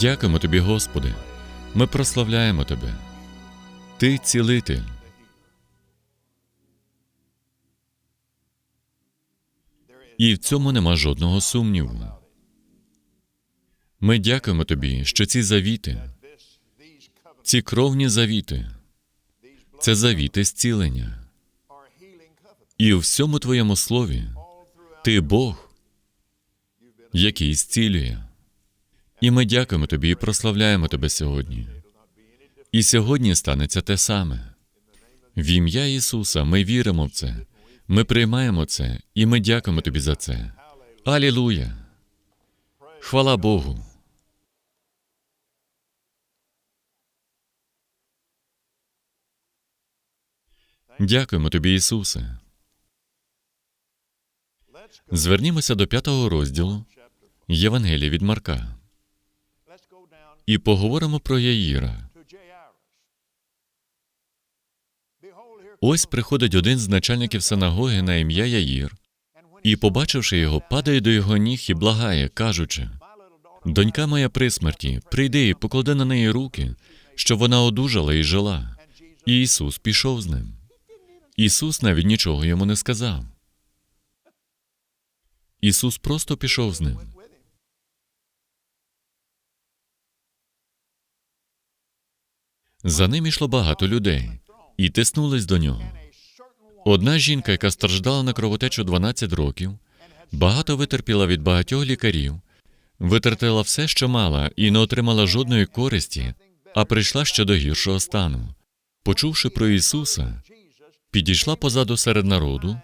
Дякуємо тобі, Господи. Ми прославляємо Тебе. Ти цілитель. І в цьому нема жодного сумніву. Ми дякуємо тобі, що ці завіти, ці кровні завіти, це завіти зцілення. І у всьому твоєму слові ти Бог, який зцілює. І ми дякуємо тобі і прославляємо тебе сьогодні. І сьогодні станеться те саме. В ім'я Ісуса ми віримо в це, ми приймаємо це, і ми дякуємо тобі за це. Алілуя! Хвала Богу! Дякуємо тобі, Ісусе. Звернімося до п'ятого розділу Євангелія від Марка і поговоримо про Яїра. Ось приходить один з начальників синагоги на ім'я Яїр, і, побачивши його, падає до його ніг і благає, кажучи: Донька моя при смерті, прийди і поклади на неї руки, щоб вона одужала і жила. І Ісус пішов з ним. Ісус навіть нічого йому не сказав. Ісус просто пішов з ним. За ним йшло багато людей і тиснулись до нього. Одна жінка, яка страждала на кровотечу 12 років, багато витерпіла від багатьох лікарів, витратила все, що мала, і не отримала жодної користі, а прийшла ще до гіршого стану. Почувши про Ісуса, підійшла позаду серед народу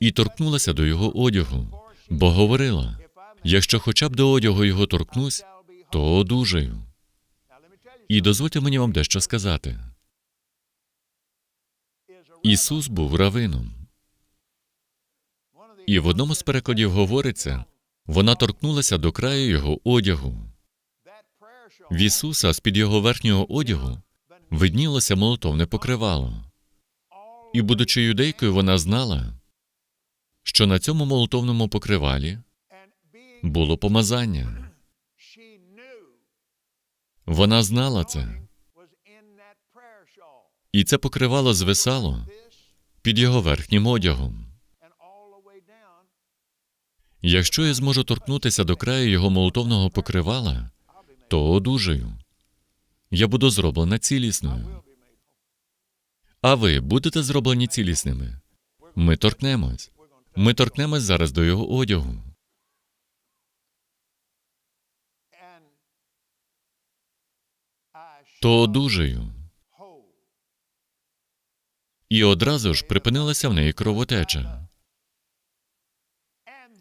і торкнулася до його одягу, бо говорила: якщо хоча б до одягу його торкнусь, то одужаю. І дозвольте мені вам дещо сказати. Ісус був равином. І в одному з перекладів говориться, вона торкнулася до краю його одягу. В Ісуса з-під його верхнього одягу виднілося молотовне покривало. І, будучи юдейкою, вона знала, що на цьому молотовному покривалі було помазання. Вона знала це, і це покривало звисало під його верхнім одягом. Якщо я зможу торкнутися до краю його молотовного покривала, то одужаю. Я буду зроблена цілісною. А ви будете зроблені цілісними? Ми торкнемось. Ми торкнемось зараз до його одягу. То одужаю. І одразу ж припинилася в неї кровотеча.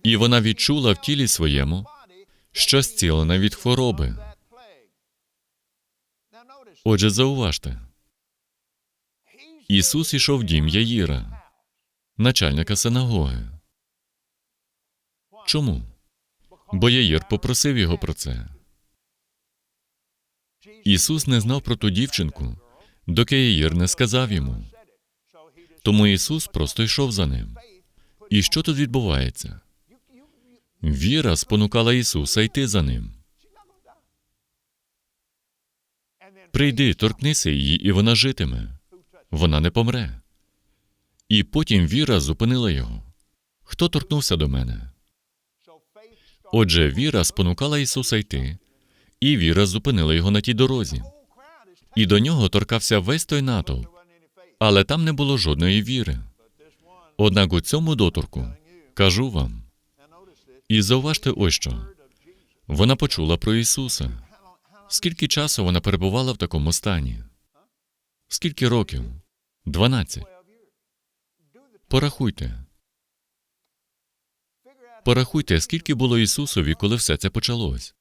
І вона відчула в тілі своєму, що зцілена від хвороби. Отже, зауважте, Ісус ішов в дім Яїра, начальника синагоги. Чому? Бо Яїр попросив його про це. Ісус не знав про ту дівчинку, доки Яїр не сказав йому. Тому Ісус просто йшов за ним. І що тут відбувається? Віра спонукала Ісуса йти за ним. Прийди, торкнися її, і вона житиме. Вона не помре. І потім віра зупинила його. Хто торкнувся до мене? Отже, віра спонукала Ісуса йти, і віра зупинила його на тій дорозі. І до нього торкався весь той натовп, але там не було жодної віри. Однак у цьому доторку кажу вам, і зауважте ось що. Вона почула про Ісуса. Скільки часу вона перебувала в такому стані? Скільки років? Дванадцять. Порахуйте. Порахуйте, скільки було Ісусові, коли все це почалось.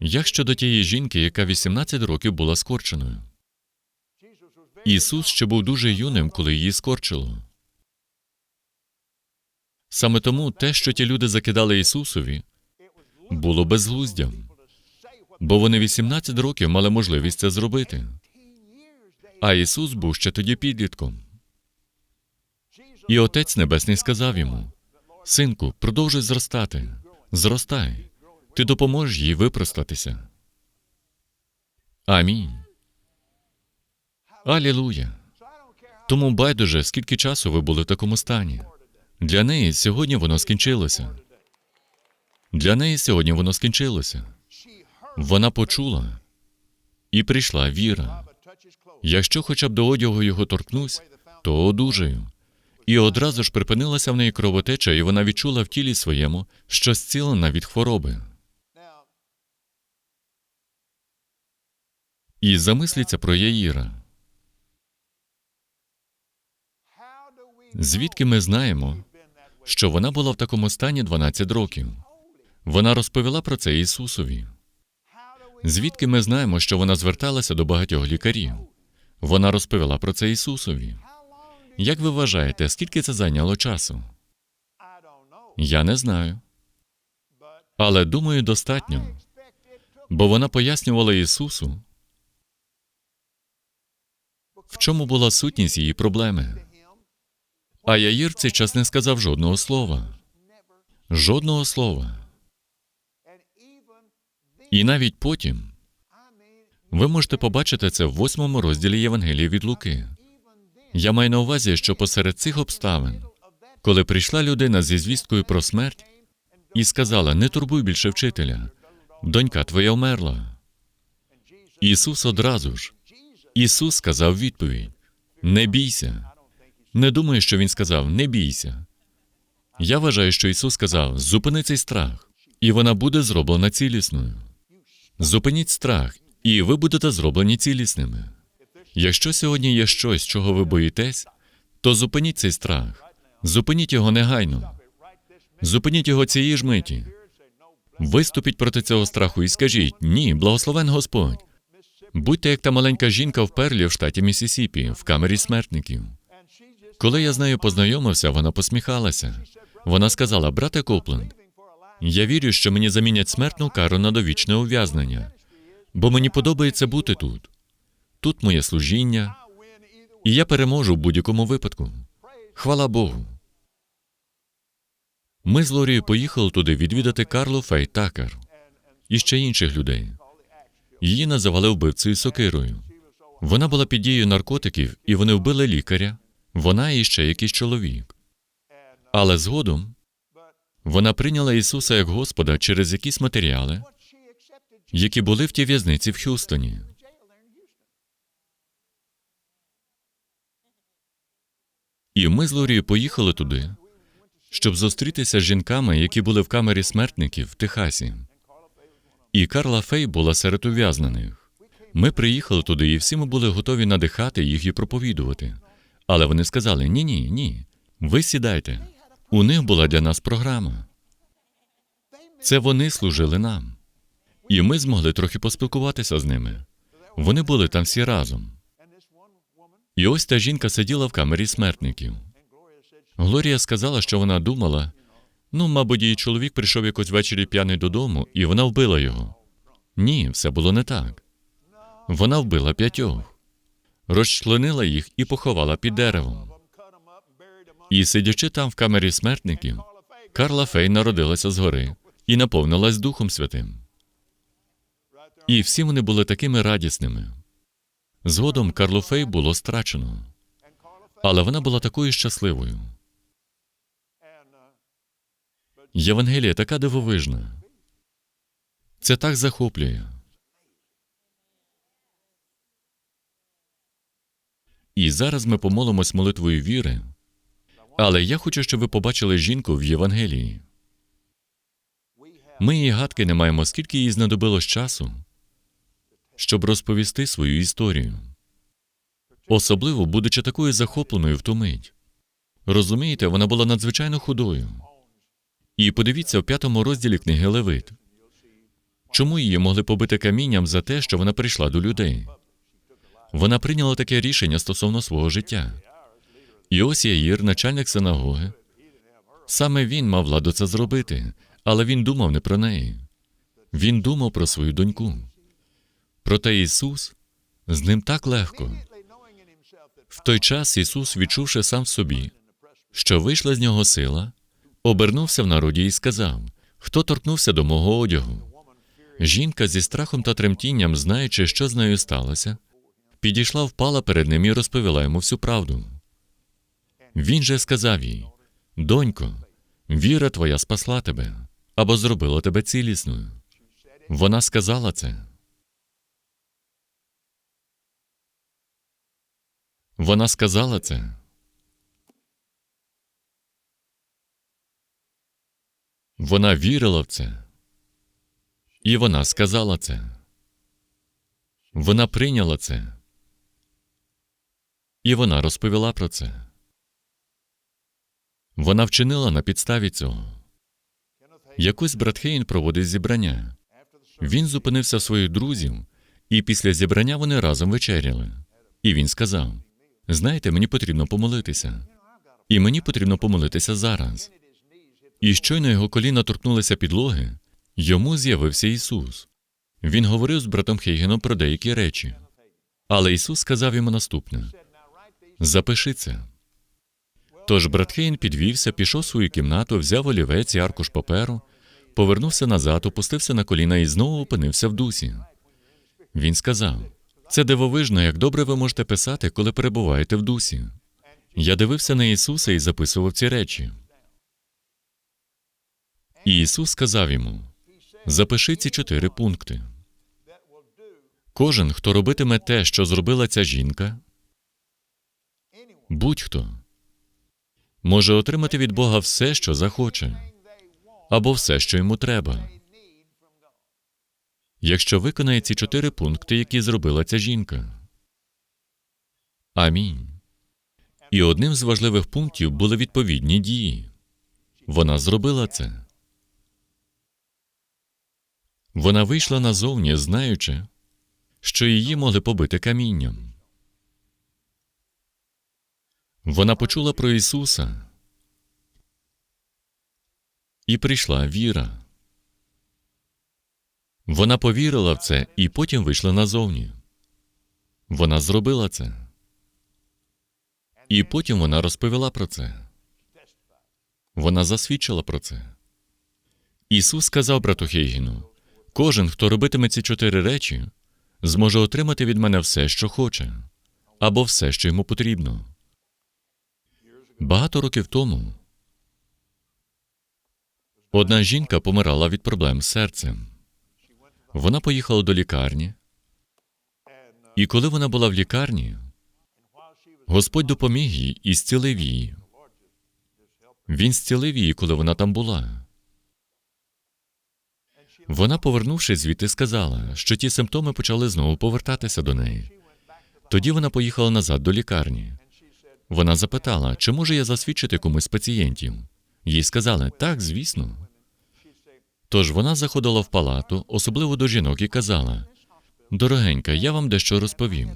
Як щодо тієї жінки, яка 18 років була скорченою? Ісус ще був дуже юним, коли її скорчило. Саме тому те, що ті люди закидали Ісусові, було безглуздям, бо вони 18 років мали можливість це зробити. А Ісус був ще тоді підлітком. І Отець Небесний сказав йому: Синку, продовжуй зростати, зростай, ти допоможеш їй випростатися. Амінь. Алілуя. Тому байдуже, скільки часу ви були в такому стані. Для неї сьогодні воно скінчилося. Для неї сьогодні воно скінчилося. Вона почула і прийшла віра. Якщо хоча б до одягу його торкнусь, то одужаю. І одразу ж припинилася в неї кровотеча, і вона відчула в тілі своєму, що зцілена від хвороби. І замисліться про Яїра. Звідки ми знаємо, що вона була в такому стані 12 років? Вона розповіла про це Ісусові. Звідки ми знаємо, що вона зверталася до багатьох лікарів? Вона розповіла про це Ісусові. Як ви вважаєте, скільки це зайняло часу? Я не знаю. Але думаю, достатньо. Бо вона пояснювала Ісусу, в чому була сутність її проблеми. А Яїр цей час не сказав жодного слова. Жодного слова. І навіть потім ви можете побачити це в восьмому розділі Євангелії від Луки. Я маю на увазі, що посеред цих обставин, коли прийшла людина зі звісткою про смерть і сказала: Не турбуй більше вчителя, донька твоя вмерла. Ісус одразу ж. Ісус сказав відповідь: Не бійся. Не думаю, що Він сказав не бійся. Я вважаю, що Ісус сказав: зупини цей страх, і вона буде зроблена цілісною. Зупиніть страх, і ви будете зроблені цілісними. Якщо сьогодні є щось, чого ви боїтесь, то зупиніть цей страх, зупиніть його негайно, зупиніть його цієї ж миті. Виступіть проти цього страху і скажіть: ні, благословен Господь. Будьте як та маленька жінка в перлі в штаті Місісіпі, в камері смертників. Коли я з нею познайомився, вона посміхалася. Вона сказала: брате Копленд, я вірю, що мені замінять смертну кару на довічне ув'язнення, бо мені подобається бути тут. Тут моє служіння, і я переможу в будь-якому випадку. Хвала Богу. Ми з Лорією поїхали туди відвідати Карлу Фей Такер і ще інших людей. Її називали вбивцею сокирою. Вона була під дією наркотиків, і вони вбили лікаря, вона і ще якийсь чоловік. Але згодом вона прийняла Ісуса як Господа через якісь матеріали, які були в тій в'язниці в Х'юстоні. І ми з Лорією поїхали туди, щоб зустрітися з жінками, які були в камері смертників в Техасі. І Карла Фей була серед ув'язнених. Ми приїхали туди, і всі ми були готові надихати їх і проповідувати. Але вони сказали: ні, ні, ні. Ви сідайте. У них була для нас програма. Це вони служили нам. І ми змогли трохи поспілкуватися з ними. Вони були там всі разом. І ось та жінка сиділа в камері смертників. Глорія сказала, що вона думала: ну, мабуть, її чоловік прийшов якось ввечері п'яний додому, і вона вбила його. Ні, все було не так. Вона вбила п'ятьох, розчленила їх і поховала під деревом. І сидячи там в камері смертників, Карла Фей народилася згори і наповнилась Духом Святим. І всі вони були такими радісними. Згодом Карлу Фей було страчено, але вона була такою щасливою. Євангелія така дивовижна. Це так захоплює. І зараз ми помолимось молитвою віри, але я хочу, щоб ви побачили жінку в Євангелії. Ми і гадки не маємо, скільки їй знадобилось часу, щоб розповісти свою історію. Особливо будучи такою захопленою в ту мить. Розумієте, вона була надзвичайно худою. І подивіться в п'ятому розділі книги Левит. Чому її могли побити камінням за те, що вона прийшла до людей? Вона прийняла таке рішення стосовно свого життя. І ось Яїр, начальник синагоги, саме він мав владу це зробити, але він думав не про неї. Він думав про свою доньку. Проте Ісус з ним так легко. В той час Ісус, відчувши сам в собі, що вийшла з нього сила, обернувся в народі і сказав: Хто торкнувся до мого одягу? Жінка зі страхом та тремтінням, знаючи, що з нею сталося, підійшла, впала перед ним і розповіла йому всю правду. Він же сказав їй: Донько, віра твоя спасла тебе або зробила тебе цілісною. Вона сказала це. Вона сказала це. Вона вірила в це. І вона сказала це. Вона прийняла це. І вона розповіла про це. Вона вчинила на підставі цього. Якось брат Хейн проводить зібрання. Він зупинився своїх друзів, і після зібрання вони разом вечеряли. І він сказав: Знаєте, мені потрібно помолитися. І мені потрібно помолитися зараз. І щойно його коліна торкнулися підлоги, йому з'явився Ісус. Він говорив з братом Хейгеном про деякі речі. Але Ісус сказав йому наступне: Запиши це. Тож брат Хейн підвівся, пішов в свою кімнату, взяв олівець і аркуш паперу, повернувся назад, опустився на коліна і знову опинився в дусі. Він сказав: це дивовижно, як добре ви можете писати, коли перебуваєте в дусі. Я дивився на Ісуса і записував ці речі. І Ісус сказав йому: запиши ці чотири пункти. Кожен, хто робитиме те, що зробила ця жінка, будь-хто може отримати від Бога все, що захоче, або все, що йому треба. Якщо виконає ці чотири пункти, які зробила ця жінка. Амінь. І одним з важливих пунктів були відповідні дії. Вона зробила це. Вона вийшла назовні, знаючи, що її могли побити камінням. Вона почула про Ісуса, і прийшла віра. Вона повірила в це і потім вийшла назовні. Вона зробила це. І потім вона розповіла про це. Вона засвідчила про це. Ісус сказав брату Хейгіну: кожен, хто робитиме ці чотири речі, зможе отримати від мене все, що хоче, або все, що йому потрібно. Багато років тому одна жінка помирала від проблем з серцем. Вона поїхала до лікарні, і коли вона була в лікарні, Господь допоміг їй і зцілив її. Він зцілив її, коли вона там була. Вона, повернувшись звідти, сказала, що ті симптоми почали знову повертатися до неї. Тоді вона поїхала назад до лікарні. Вона запитала, чи можу я засвідчити комусь з пацієнтів. Їй сказали, так, звісно. Тож вона заходила в палату, особливо до жінок, і казала: Дорогенька, я вам дещо розповім.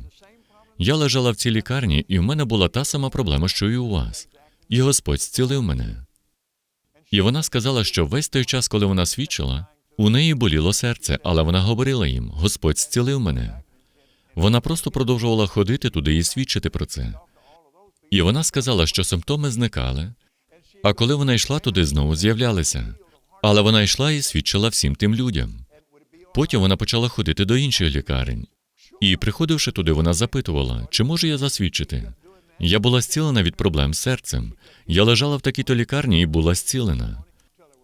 Я лежала в цій лікарні, і в мене була та сама проблема, що і у вас. І Господь зцілив мене. І вона сказала, що весь той час, коли вона свідчила, у неї боліло серце, але вона говорила їм: Господь зцілив мене. Вона просто продовжувала ходити туди і свідчити про це. І вона сказала, що симптоми зникали, а коли вона йшла туди, знову з'являлися. Але вона йшла і свідчила всім тим людям. Потім вона почала ходити до інших лікарень. І, приходивши туди, вона запитувала, чи можу я засвідчити. Я була зцілена від проблем з серцем. Я лежала в такій-то лікарні і була зцілена.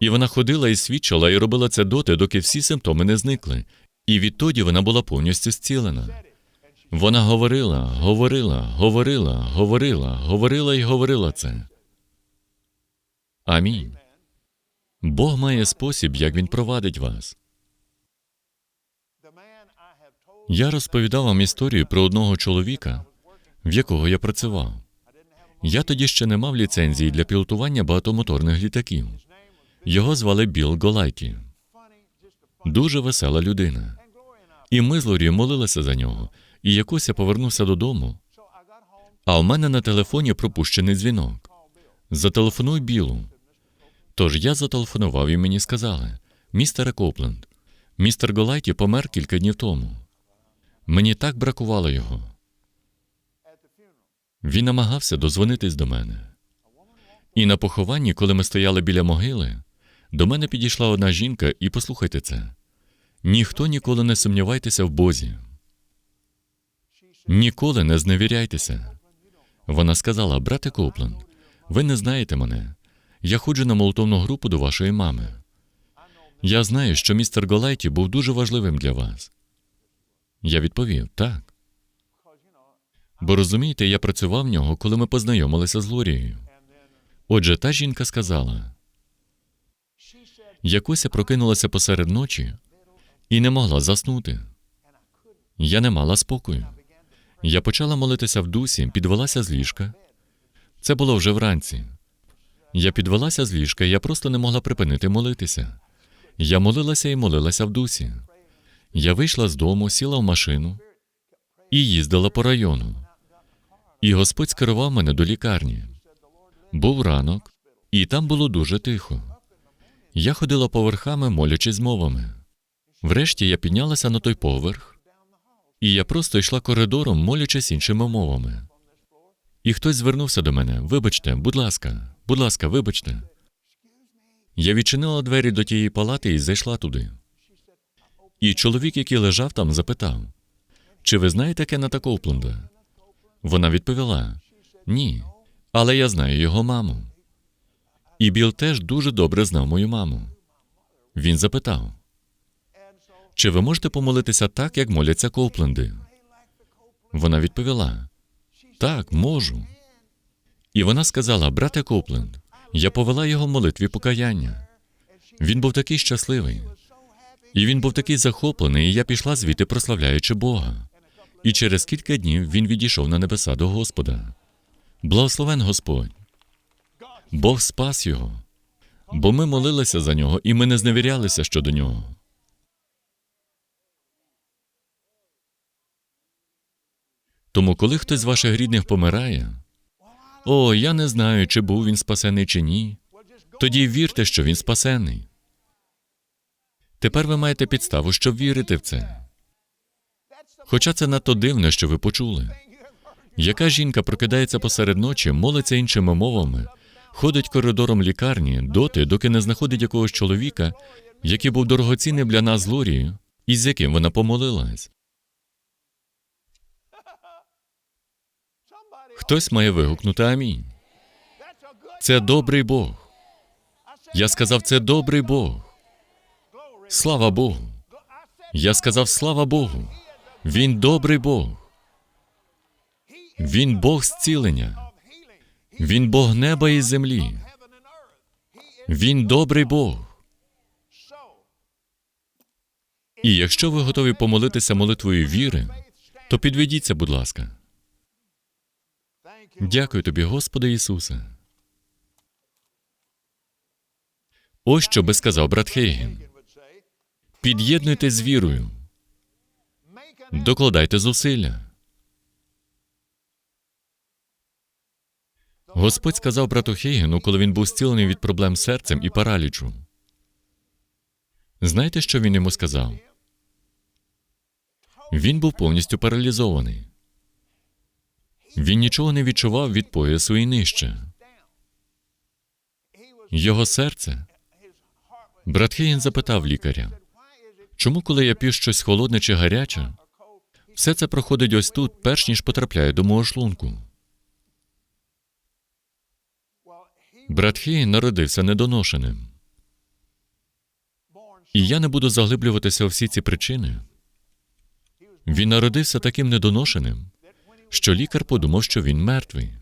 І вона ходила і свідчила, і робила це доти, доки всі симптоми не зникли. І відтоді вона була повністю зцілена. Вона говорила, говорила, говорила, говорила, говорила і говорила це. Амінь. Бог має спосіб, як він провадить вас. Я розповідав вам історію про одного чоловіка, в якого я працював. Я тоді ще не мав ліцензії для пілотування багатомоторних літаків. Його звали Біл Голайті. Дуже весела людина. І ми з Лорі молилися за нього. І якось я повернувся додому. А у мене на телефоні пропущений дзвінок. Зателефонуй Білу. Тож я зателефонував і мені сказали: містере Копленд, містер Голайті помер кілька днів тому. Мені так бракувало його. Він намагався дозвонитись до мене. І на похованні, коли ми стояли біля могили, до мене підійшла одна жінка, і послухайте це. Ніхто ніколи не сумнівайтеся в Бозі. Ніколи не зневіряйтеся. Вона сказала: брате Копленд, ви не знаєте мене. Я ходжу на молотовну групу до вашої мами. Я знаю, що містер Голайті був дуже важливим для вас. Я відповів так. Бо розумієте, я працював в нього, коли ми познайомилися з Лорією. Отже, та жінка сказала: якось я прокинулася посеред ночі і не могла заснути. Я не мала спокою. Я почала молитися в дусі, підвелася з ліжка. Це було вже вранці. Я підвелася з ліжка, і я просто не могла припинити молитися. Я молилася і молилася в дусі. Я вийшла з дому, сіла в машину і їздила по району. І Господь скерував мене до лікарні. Був ранок, і там було дуже тихо. Я ходила поверхами, молячись мовами. Врешті я піднялася на той поверх, і я просто йшла коридором, молячись іншими мовами. І хтось звернувся до мене: Вибачте, будь ласка, будь ласка, вибачте. Я відчинила двері до тієї палати і зайшла туди. І чоловік, який лежав там, запитав: Чи ви знаєте Кеннета Коупленда? Вона відповіла: Ні, але я знаю його маму. І Біл теж дуже добре знав мою маму. Він запитав: Чи ви можете помолитися так, як моляться Коупленди? Вона відповіла: Так, можу. І вона сказала: Брате Копленд, я повела його в молитві покаяння. Він був такий щасливий. І він був такий захоплений, і я пішла звідти, прославляючи Бога. І через кілька днів він відійшов на небеса до Господа. Благословен Господь. Бог спас його, бо ми молилися за нього, і ми не зневірялися щодо нього. Тому, коли хтось з ваших рідних помирає, о, я не знаю, чи був він спасений чи ні. Тоді вірте, що він спасений. Тепер ви маєте підставу, щоб вірити в це. Хоча це надто дивно, що ви почули. Яка жінка прокидається посеред ночі, молиться іншими мовами, ходить коридором лікарні доти, доки не знаходить якогось чоловіка, який був дорогоцінним для нас Лорією, і з яким вона помолилась. Хтось має вигукнути амінь. Це добрий Бог. Я сказав, це добрий Бог. Слава Богу. Я сказав слава Богу. Він добрий Бог. Він Бог зцілення. Він Бог неба і землі. Він добрий Бог. І якщо ви готові помолитися молитвою віри, то підведіться, будь ласка. Дякую тобі, Господи Ісусе. Ось що би сказав брат Хейген. Під'єднуйтесь з вірою, докладайте зусилля. Господь сказав брату Хейгену, коли він був зцілений від проблем з серцем і паралічу. Знаєте, що він йому сказав? Він був повністю паралізований. Він нічого не відчував від поясу і нижче. Його серце. Брат Хейген запитав лікаря, чому, коли я п'ю щось холодне чи гаряче, все це проходить ось тут, перш ніж потрапляє до мого шлунку. Брат Хейген народився недоношеним. І я не буду заглиблюватися у всі ці причини. Він народився таким недоношеним, що лікар подумав, що він мертвий.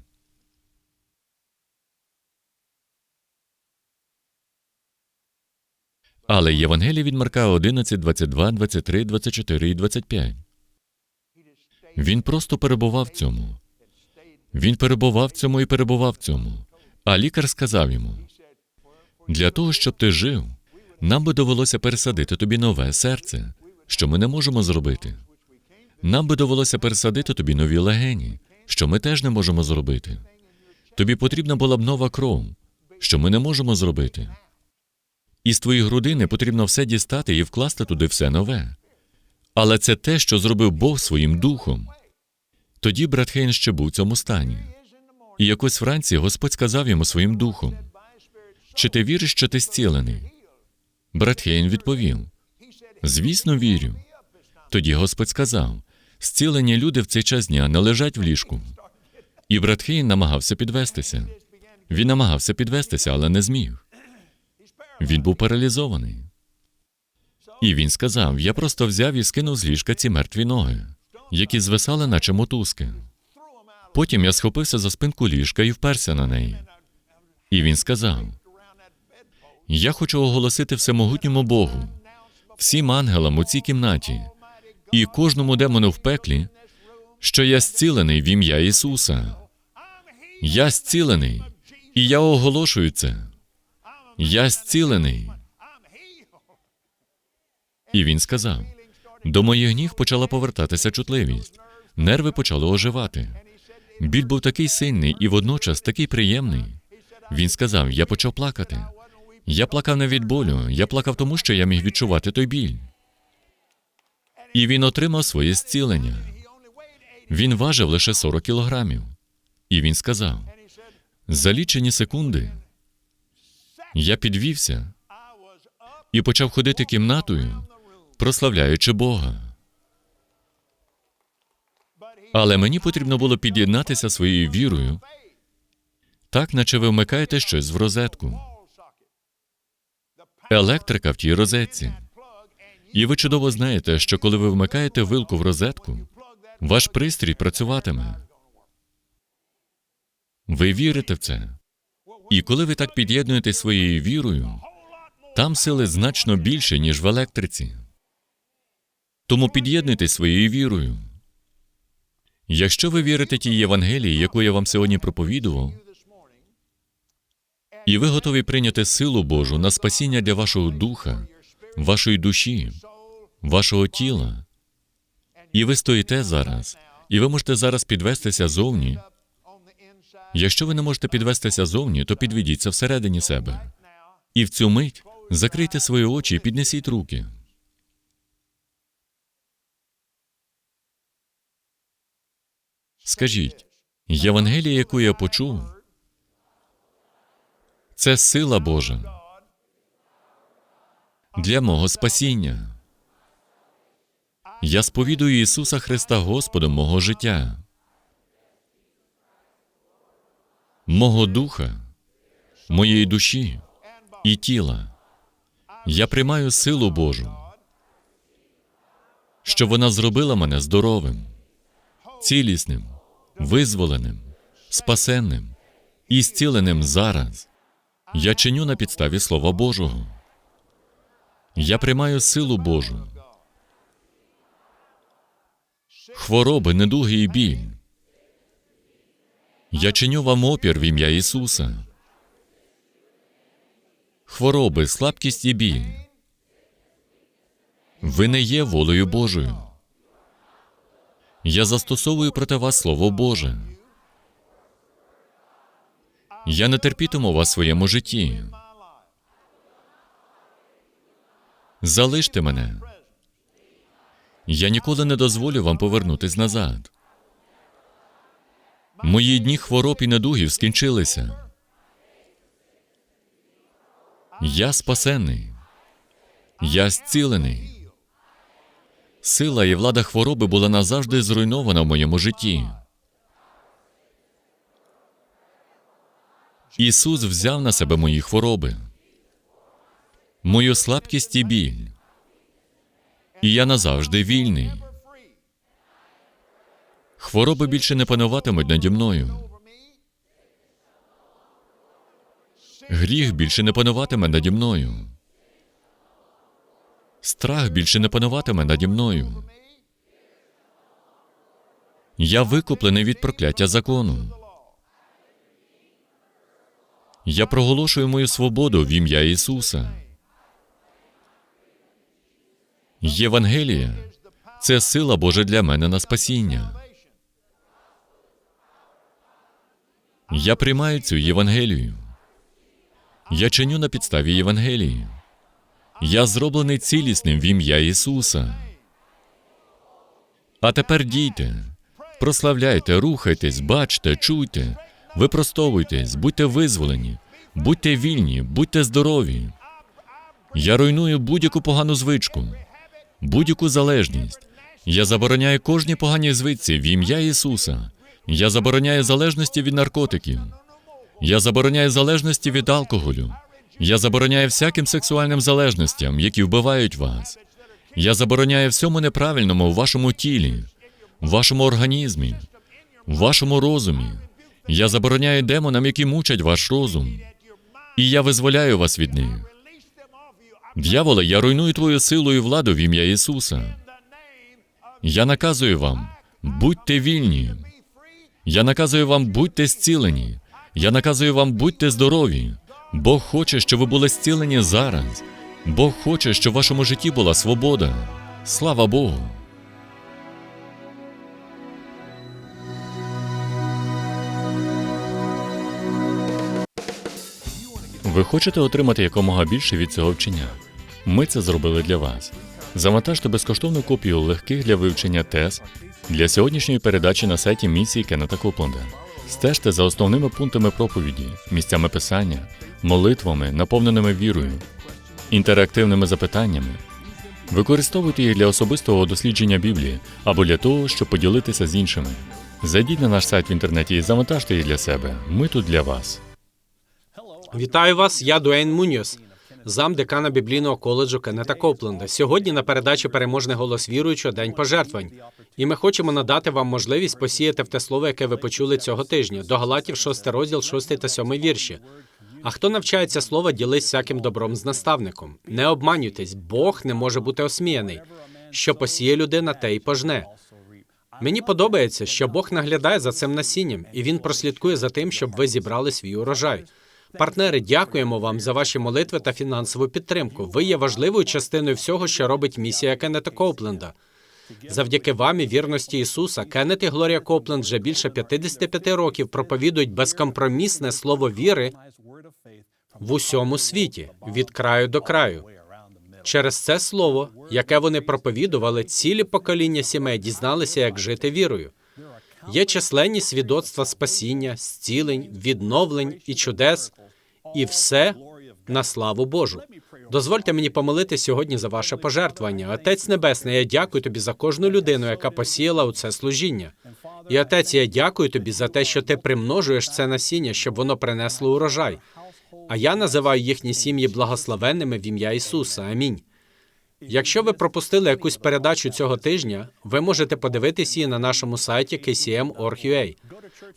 Але Євангеліє від Марка 11, 22, 23, 24 і 25. Він просто перебував в цьому. Він перебував в цьому і перебував в цьому. А лікар сказав йому: для того, щоб ти жив, нам би довелося пересадити тобі нове серце, що ми не можемо зробити. Нам би довелося пересадити тобі нові легені, що ми теж не можемо зробити. Тобі потрібна була б нова кров, що ми не можемо зробити. Із твоєї грудини потрібно все дістати і вкласти туди все нове. Але це те, що зробив Бог своїм духом. Тоді брат Хейн ще був в цьому стані. І якось вранці Господь сказав йому своїм духом: Чи ти віриш, що ти зцілений? Брат Хейн відповів: Звісно, вірю. Тоді Господь сказав: зцілені люди в цей час дня не лежать в ліжку. І брат Хейн намагався підвестися. Він намагався підвестися, але не зміг. Він був паралізований. І він сказав: Я просто взяв і скинув з ліжка ці мертві ноги, які звисали, наче мотузки. Потім я схопився за спинку ліжка і вперся на неї. І він сказав: Я хочу оголосити всемогутньому Богу, всім ангелам у цій кімнаті і кожному демону в пеклі, що я зцілений в ім'я Ісуса. Я зцілений, і я оголошую це. Я зцілений. І він сказав: до моїх ніг почала повертатися чутливість, нерви почали оживати. Біль був такий сильний і водночас такий приємний. Він сказав: Я почав плакати. Я плакав не від болю, я плакав тому, що я міг відчувати той біль. І він отримав своє зцілення. Він важив лише 40 кілограмів. І він сказав: за лічені секунди я підвівся і почав ходити кімнатою, прославляючи Бога. Але мені потрібно було під'єднатися своєю вірою, так наче ви вмикаєте щось в розетку. Електрика в тій розетці. І ви чудово знаєте, що коли ви вмикаєте вилку в розетку, ваш пристрій працюватиме. Ви вірите в це. І коли ви так під'єднуєте своєю вірою, там сили значно більше, ніж в електриці. Тому під'єднуйтесь своєю вірою. Якщо ви вірите тій Євангелії, яку я вам сьогодні проповідував, і ви готові прийняти силу Божу на спасіння для вашого духа, вашої душі, вашого тіла, і ви стоїте зараз, і ви можете зараз підвестися зовні. Якщо ви не можете підвестися зовні, то підведіться всередині себе. І в цю мить закрийте свої очі і піднесіть руки. Скажіть, Євангелія, яку я почув, це сила Божа для мого спасіння. Я сповідую Ісуса Христа Господом мого життя, мого духа, моєї душі і тіла. Я приймаю силу Божу, що вона зробила мене здоровим, цілісним, визволеним, спасенним і зціленим зараз. Я чиню на підставі Слова Божого. Я приймаю силу Божу. Хвороби, недуги і біль. Я чиню вам опір в ім'я Ісуса. Хвороби, слабкість і біль. Ви не є волею Божою. Я застосовую проти вас Слово Боже. Я не терпітиму вас в своєму житті. Залиште мене. Я ніколи не дозволю вам повернутись назад. Мої дні хвороб і недугів скінчилися. Я спасений. Я зцілений. Сила і влада хвороби була назавжди зруйнована в моєму житті. Ісус взяв на себе мої хвороби, мою слабкість і біль. І я назавжди вільний. Хвороби більше не пануватимуть наді мною. Гріх більше не пануватиме наді мною. Страх більше не пануватиме наді мною. Я викуплений від прокляття закону. Я проголошую мою свободу в ім'я Ісуса. Євангелія це сила Божа для мене на спасіння. Я приймаю цю Євангелію. Я чиню на підставі Євангелії. Я зроблений цілісним в ім'я Ісуса. А тепер дійте, Прославляйте, рухайтесь, бачте, чуйте, випростовуйтесь, будьте визволені, будьте вільні, будьте здорові. Я руйную будь-яку погану звичку, будь-яку залежність. Я забороняю кожній поганій звичці в ім'я Ісуса. Я забороняю залежності від наркотиків. Я забороняю залежності від алкоголю. Я забороняю всяким сексуальним залежностям, які вбивають вас. Я забороняю всьому неправильному в вашому тілі, в вашому організмі, в вашому розумі. Я забороняю демонам, які мучать ваш розум. І я визволяю вас від них. Д'яволе, я руйную твою силу і владу в ім'я Ісуса. Я наказую вам, будьте вільні. Я наказую вам, будьте зцілені. Я наказую вам, будьте здорові. Бог хоче, щоб ви були зцілені зараз. Бог хоче, щоб в вашому житті була свобода. Слава Богу! Ви хочете отримати якомога більше від цього вчення? Ми це зробили для вас. Завантажте безкоштовну копію легких для вивчення тез для сьогоднішньої передачі на сайті місії Кеннета Копленда. Стежте за основними пунктами проповіді, місцями писання, молитвами, наповненими вірою, інтерактивними запитаннями. Використовуйте їх для особистого дослідження Біблії або для того, щоб поділитися з іншими. Зайдіть на наш сайт в інтернеті і завантажте їх для себе. Ми тут для вас. Вітаю вас, я Дуейн Муньос, зам декана біблійного коледжу Кеннета Копленда. Сьогодні на передачі Переможний голос віруючого День пожертвувань. І ми хочемо надати вам можливість посіяти в те слово, яке ви почули цього тижня, до Галатів 6 розділ, 6 та 7 вірші. А хто навчається слова, ділись всяким добром з наставником. Не обманюйтесь, Бог не може бути осміяний. Що посіє людина, те й пожне. Мені подобається, що Бог наглядає за цим насінням, і він прослідкує за тим, щоб ви зібрали свій урожай. Партнери, дякуємо вам за ваші молитви та фінансову підтримку. Ви є важливою частиною всього, що робить місія Кеннета Копленда. Завдяки вам і вірності Ісуса, Кеннет і Глорія Копленд вже більше 55 років проповідують безкомпромісне слово віри в усьому світі від краю до краю. Через це слово, яке вони проповідували, цілі покоління сімей дізналися, як жити вірою. Є численні свідоцтва спасіння, зцілень, відновлень і чудес, і все на славу Божу. Дозвольте мені помолити сьогодні за ваше пожертвування. Отець Небесний, я дякую тобі за кожну людину, яка посіяла у це служіння. І отець, я дякую тобі за те, що ти примножуєш це насіння, щоб воно принесло урожай. А я називаю їхні сім'ї благословенними в ім'я Ісуса. Амінь. Якщо ви пропустили якусь передачу цього тижня, ви можете подивитись її на нашому сайті kcm.org.ua.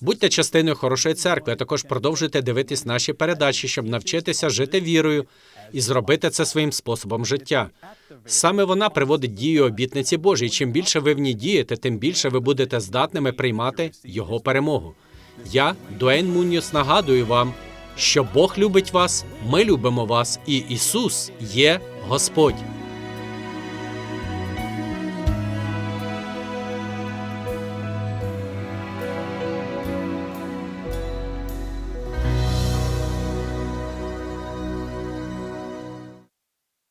Будьте частиною хорошої церкви, а також продовжуйте дивитись наші передачі, щоб навчитися жити вірою і зробити це своїм способом життя. Саме вона приводить дію обітниці Божій. Чим більше ви в ній дієте, тим більше ви будете здатними приймати його перемогу. Я, Дуейн Муньос, нагадую вам, що Бог любить вас, ми любимо вас, і Ісус є Господь.